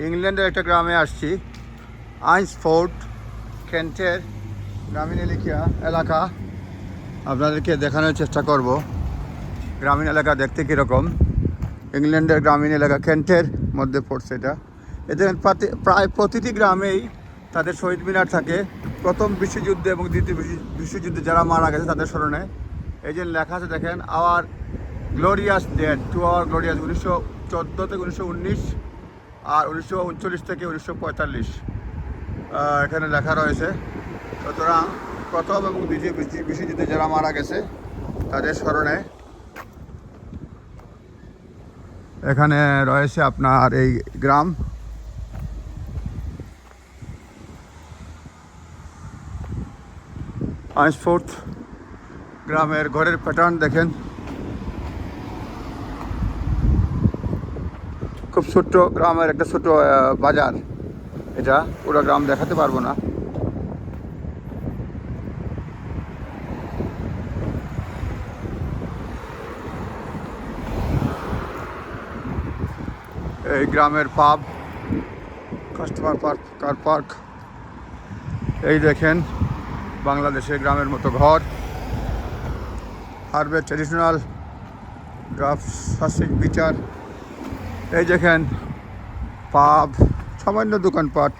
ইংল্যান্ডের একটা গ্রামে আসছি, আইন্সফোর্ড, কেন্টের গ্রামীণ এলাকা এলাকা। আপনাদেরকে দেখানোর চেষ্টা করব, গ্রামীণ এলাকা দেখতে কীরকম। ইংল্যান্ডের গ্রামীণ এলাকা কেন্টের মধ্যে পড়ছে এটা। এদের প্রায় প্রতিটি গ্রামেই তাদের শহীদ মিনার থাকে। প্রথম বিশ্বযুদ্ধে এবং দ্বিতীয় বিশ্ব- বিশ্বযুদ্ধে যারা মারা গেছে তাদের স্মরণে। এই যে লেখা আছে দেখেন our glorious dead to our glorious উনিশশো চোদ্দ থেকে উনিশশো উনিশ আর উনিশশো উনচল্লিশ থেকে উনিশশো পঁয়তাল্লিশ। এখানে লেখা রয়েছে, সুতরাং প্রথম এবং দ্বিতীয় বিশ্ব- বিশ্বযুদ্ধে যারা মারা গেছে, তাদের স্মরণে এখানে রয়েছে আপনার এই গ্রাম। আইসফোর্থ গ্রামের ঘরের প্যাটার্ন দেখেন। খুব ছোট্ট গ্রামের একটা ছোট বাজার। এটা পুরো গ্রাম দেখাতে পারব না। এই গ্রামের পাব কাস্টমার পার্ক কার পার্ক এই দেখেন, বাংলাদেশের গ্রামের মতো ঘর। হারবে ট্রেডিশনাল গ্রাফ সাসিক বিচার। এই দেখেন, পাব, সামান্য দোকানপাট।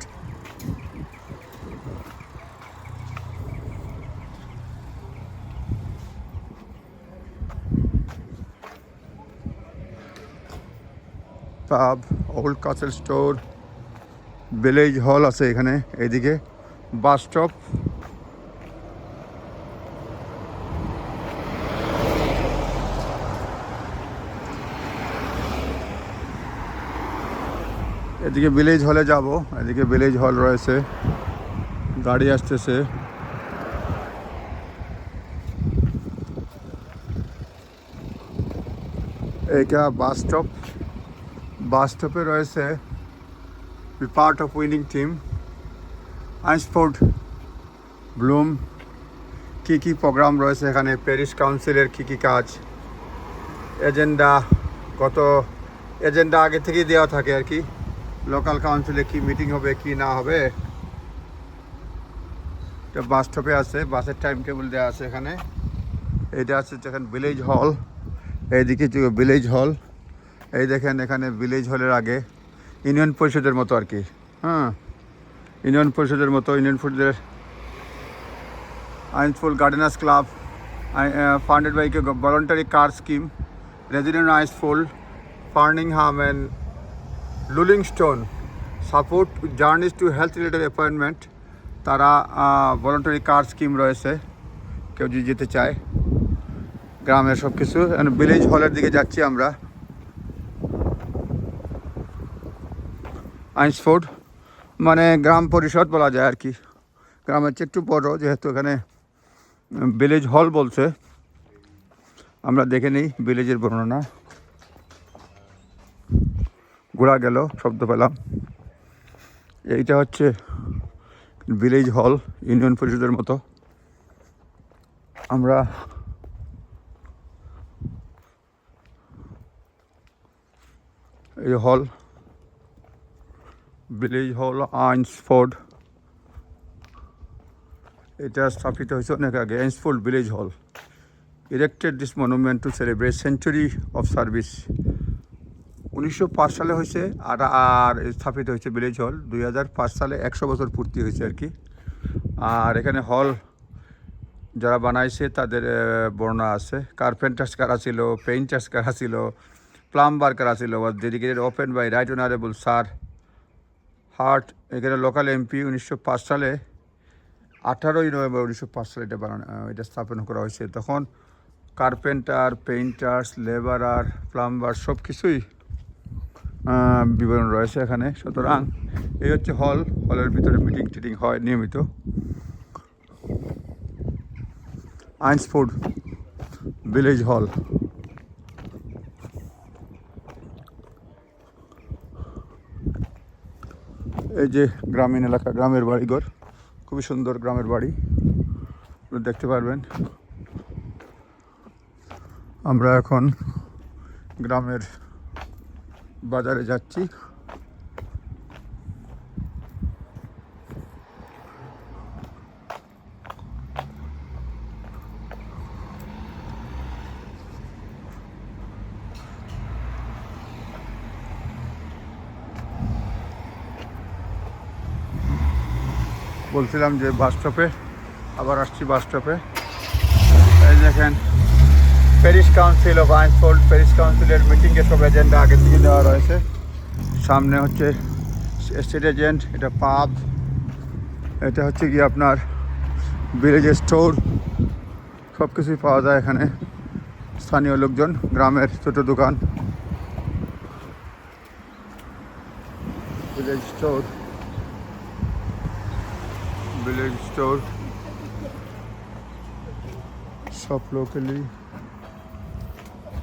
পাব, ওল্ড কাসেল স্টোর, ভিলেজ হল আছে এখানে, এইদিকে। Bus stop. এদিকে ভিলেজ হলে যাব। এদিকে ভিলেজ হল রয়েছে। গাড়ি আসতেছে। এইটা বাস স্টপ বাস স্টপে রয়েছে be part of winning team Eynsford bloom কী কী প্রোগ্রাম রয়েছে এখানে? প্যারিস কাউন্সিলের কী কী কাজ? এজেন্ডা কত এজেন্ডা আগে থেকেই দেওয়া থাকে আর কি। লোকাল কাউন্সিলে কি মিটিং হবে, কি না হবে? এটা বাস স্টপে আছে বাসের টাইম টেবিল দেওয়া আছে এখানে। এটা আছে যেখানে ভিলেজ হল এইদিকে ভিলেজ হল এই দেখেন এখানে ভিলেজ হলের আগে ইউনিয়ন পরিষদের মতো আর কি। হ্যাঁ ইউনিয়ন পরিষদের মতো, ইউনিয়ন পরিষদের Eynsford gardeners club funded by voluntary car scheme resident Eynsford Farningham and Lullingstone support journeys to health related appointment তারা ভলান্টারি কার স্কিম রয়েছে, কেউ যদি যেতে চায়। গ্রামের সব কিছু ভিলেজ হলের দিকে যাচ্ছি আমরা। আইন্সফোর্ড মানে গ্রাম পরিষদ বলা যায় আর কি। গ্রামের চেয়ে একটু বড়, যেহেতু এখানে ভিলেজ হল বলছে। আমরা দেখে নিই ভিলেজের বর্ণনা। ঘোরা গেল, শব্দ পেলাম। এইটা হচ্ছে ভিলেজ হল ইউনিয়ন পরিষদের মতো। আমরা এই হল ভিলেজ হল আইন্সফোর্ড এটা স্থাপিত হয়েছে অনেক আগে Eynsford village hall erected this monument to celebrate century of service উনিশশো পাঁচ সালে হয়েছে, আর আর স্থাপিত হয়েছে ভিলেজ হল। দুই হাজার পাঁচ সালে একশো বছর পূর্তি হয়েছে আর কি। আর এখানে হল যারা বানাইছে তাদের বর্ণনা আছে। কার্পেন্টার্স কারা ছিল, পেইন্টার্স কারা ছিল, প্লাম্বার কারা ছিল was dedicated open by right honourable sir Hart. এখানে লোকাল এমপি উনিশশো পাঁচ সালে, আঠারোই নভেম্বর উনিশশো পাঁচ সালে এটা বানানো এটা স্থাপন করা হয়েছে। তখন কার্পেন্টার, পেইন্টার্স, লেবারার, প্লাম্বার সব কিছুই বিবরণ রয়েছে এখানে। সুতরাং এই হচ্ছে হল হলের ভিতরে মিটিং টিটিং হয় নিয়মিত। আইন্সফোর্ড ভিলেজ হল এই যে গ্রামীণ এলাকা, গ্রামের বাড়িঘর খুবই সুন্দর গ্রামের বাড়ি। দেখতে পারবেন। আমরা এখন গ্রামের বাজারে যাচ্ছি। বলছিলাম যে বাস স্টপে আবার আসছি বাস স্টপে। এই দেখেন parish council of Eynsford parish কাউন্সিলের মিটিংয়ে সব এজেন্ডা আগে থেকে দেওয়া রয়েছে। সামনে হচ্ছে স্টেট এজেন্ট এটা পাব এটা হচ্ছে কি আপনার ভিলেজ স্টোর সব কিছুই পাওয়া যায় এখানে। স্থানীয় লোকজন, গ্রামের ছোট দোকান। ভিলেজ স্টোর ভিলেজ স্টোর সব লোকালি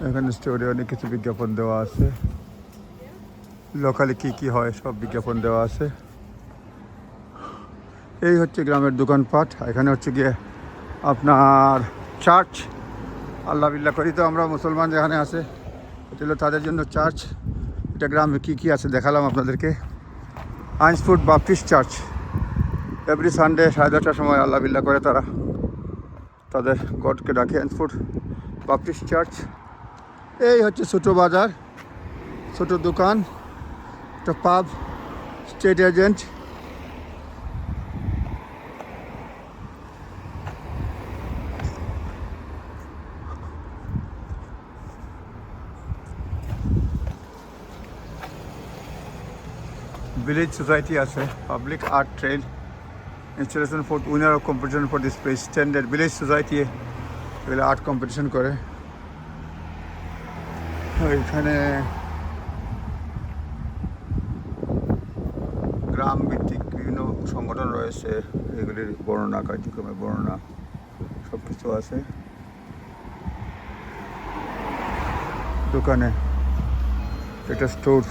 এখানে স্টোরে অনেক কিছু বিজ্ঞাপন দেওয়া আছে। লোকালে কি কি হয় সব বিজ্ঞাপন দেওয়া আছে। এই হচ্ছে গ্রামের দোকানপাট। এখানে হচ্ছে গিয়ে আপনার চার্চ আল্লাহ বিল্লা করি তো আমরা মুসলমান যেখানে আছে, এটা হলো তাদের জন্য চার্চ এটা গ্রামে কী কী আছে দেখালাম আপনাদেরকে। Eynsford Baptist church every Sunday সাড়ে দশটার সময় আল্লাহ বিল্লাহ করে তারা। তাদের গডকে ডাকে আইন্সফুড বাপটিস্ট চার্চ এই হচ্ছে ছোটো বাজার, ছোটো দোকান, একটা pub estate agent village society আছে public art trail installation for winner of competition for this place standard village society এগুলো আর্ট কম্পিটিশন করে। এখানে গ্রাম ভিত্তিক বিভিন্ন সংগঠন রয়েছে, এগুলির বর্ণনা, কার্যক্রমের বর্ণনা সব কিছু আছে। দোকানে, এটা স্টোর।